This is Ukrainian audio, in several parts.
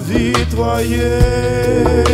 цвет любви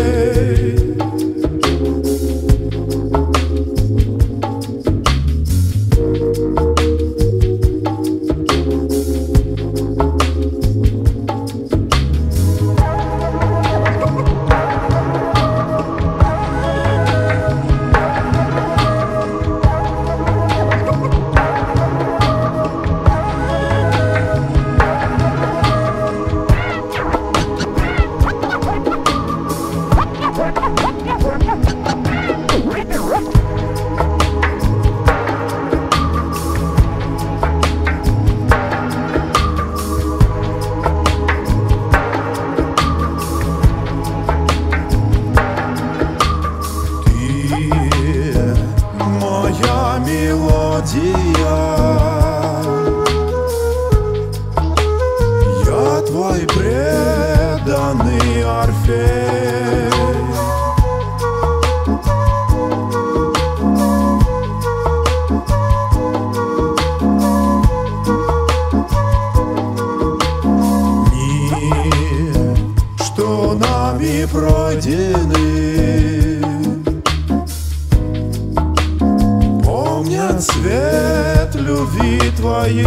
Помнят любви твоей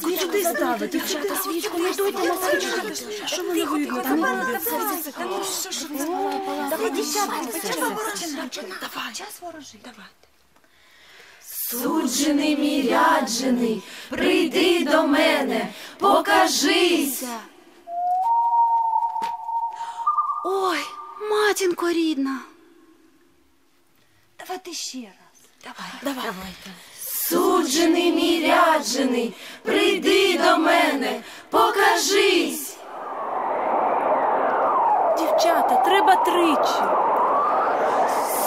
Свічку ти стави, дівчата, свічку, не йдуйте на свічку. Що? Там не Давай, дівчата, Суджений мій ряджений, прийди до мене, покажися. Ой, матінко рідна співати ще раз. Давай, давай. давай. Суджений, мій ряджений, прийди до мене, покажись. Дівчата, треба тричі.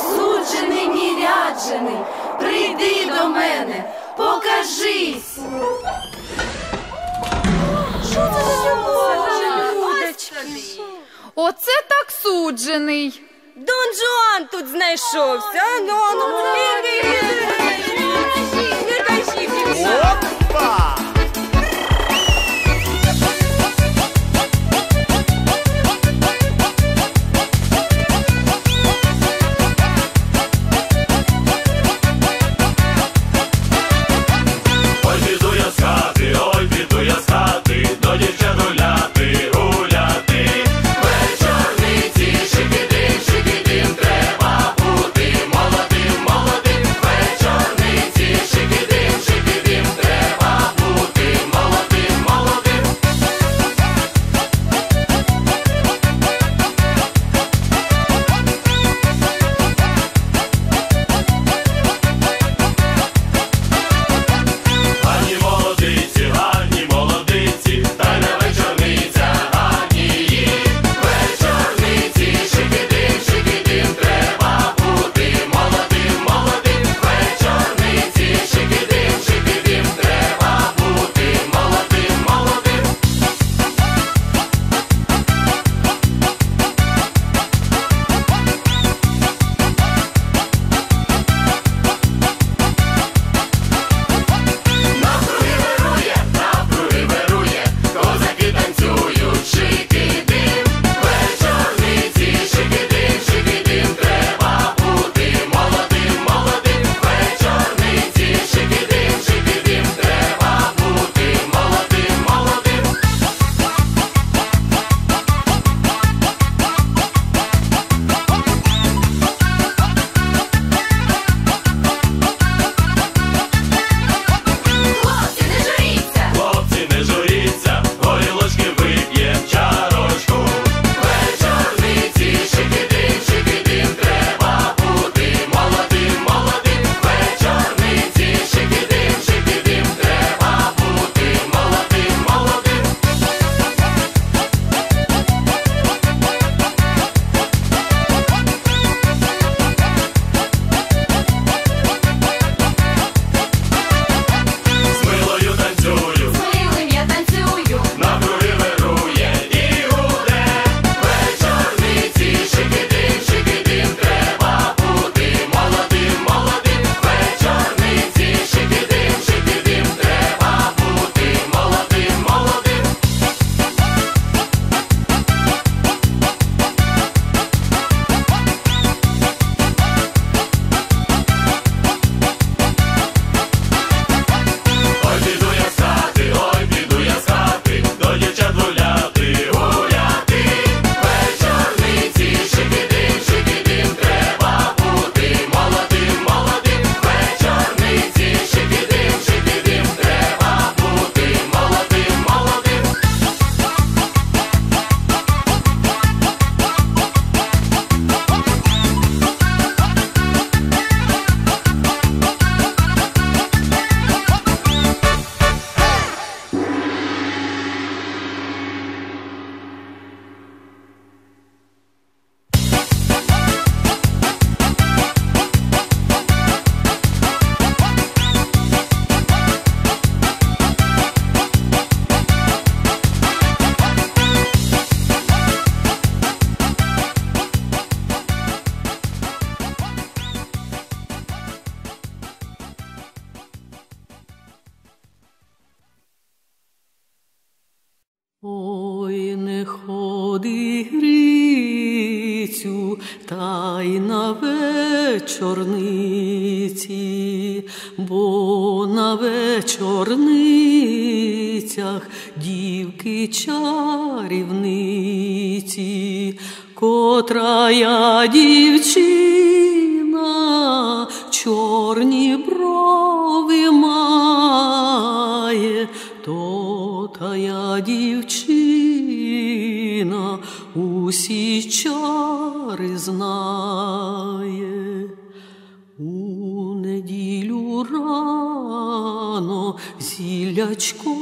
Суджений, мій ряджений, прийди до мене, покажись. Що це за Оце так суджений. Дон Жуан тут знайшовся. Ану, ану, не кажіть, не кажіть. Опа! одигрицю та й на вечорниці, бо на вечорницях дівки чарівниці, котра я дівчина. усі чари знає, у неділю рано зілячко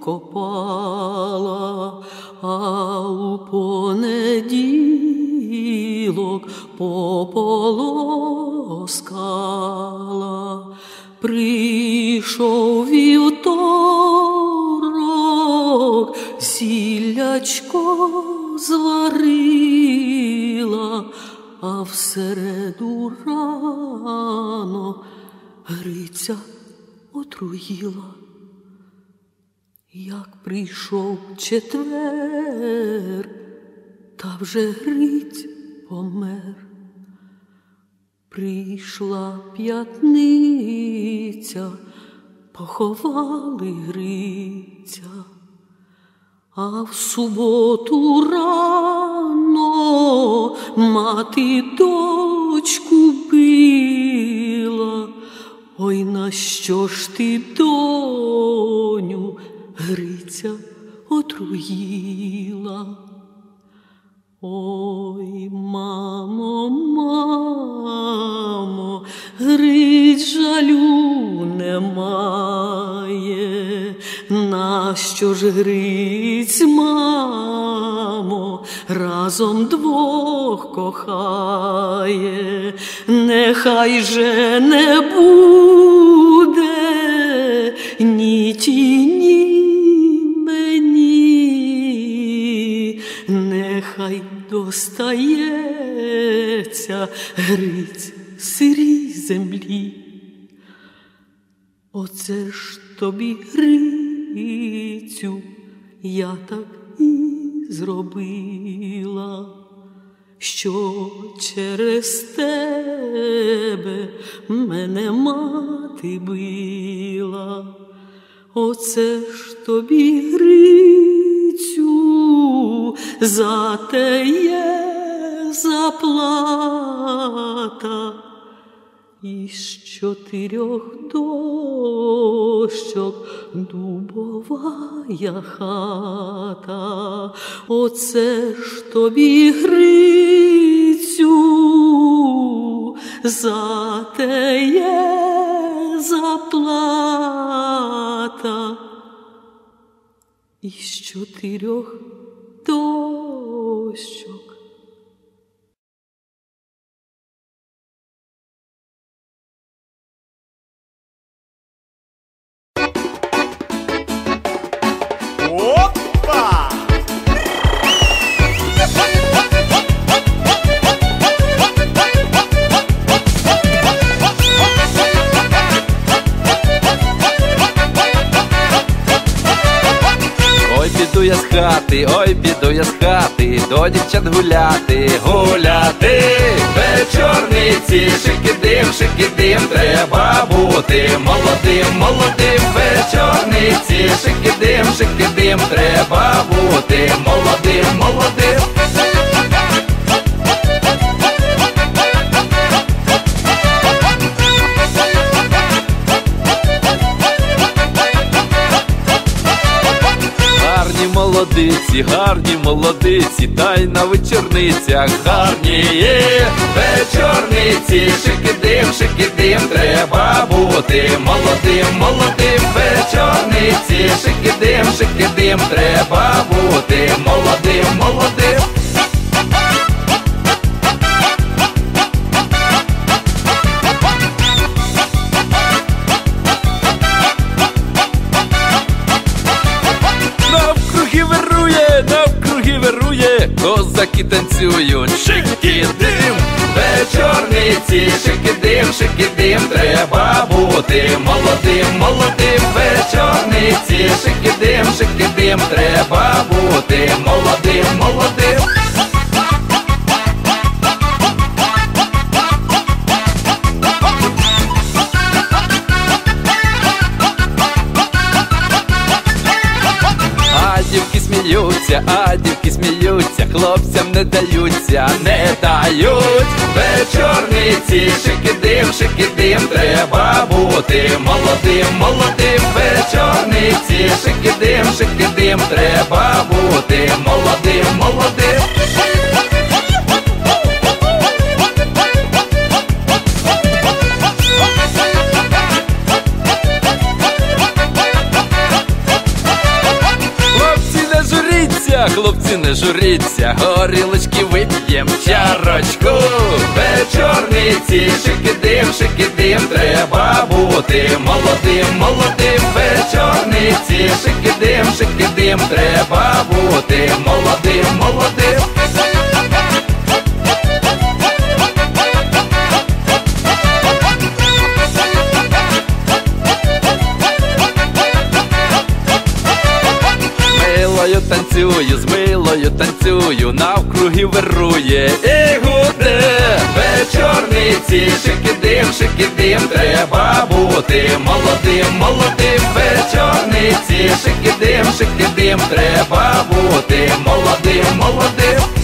копала, а у понеділок пополоскала. Прийшов вівторок, зілячко зварила, а в середу рано Гриця отруїла. Як прийшов четвер, та вже Гриць помер. Прийшла п'ятниця, поховали Гриця, а в суботу рано мати дочку била. Ой, на що ж ти, доню, Гриця отруїла? Ой, мамо, мамо, Гриць жалю немає, нащо ж Гриць, мамо, разом двох кохає, нехай же не буде ні тіні мені, нехай достається Гриць сирій землі. Оце ж тобі Грицю, я так і зробила, що через тебе мене мати била. Оце ж тобі Грицю, за те заплата. Із чотирьох дощок дубовая хата, оце ж тобі Грицю, за те заплата. Із чотирьох дощок. Дівчат гуляти, гуляти. Вечорниці, шикидим, шикидим, треба бути молодим, молодим. Вечорниці, шикидим, шикидим, треба бути вечорницях гарні. Вечорниці, шикидим, шикидим, треба бути молодим, молодим. Вечорниці, шикидим, шикидим, треба бути молодим, молодим. Козаки танцюють, шикідим, вечорниці, шикідим, шикідим, треба бути молодим, молодим, вечорниці, шикідим, шикідим, треба бути молодим, молодим. А дівки сміються, а дівки даються, не дають вечорниці, шикидим, шикидим, треба бути молодим, молодим, вечорниці, шикидим, шикидим, треба бути молодим, молодим. Не журіться, горілочки вип'єм чарочку. Вечорниці, шикидим, шикидим, треба бути молодим, молодим. Вечорниці, шикидим, шикидим, треба бути молодим, молодим. Вечорниці, шикидим, шикидим, треба бути молодим, молодим вечорниці, шикидим, шикидим, треба бути молодим, молодим.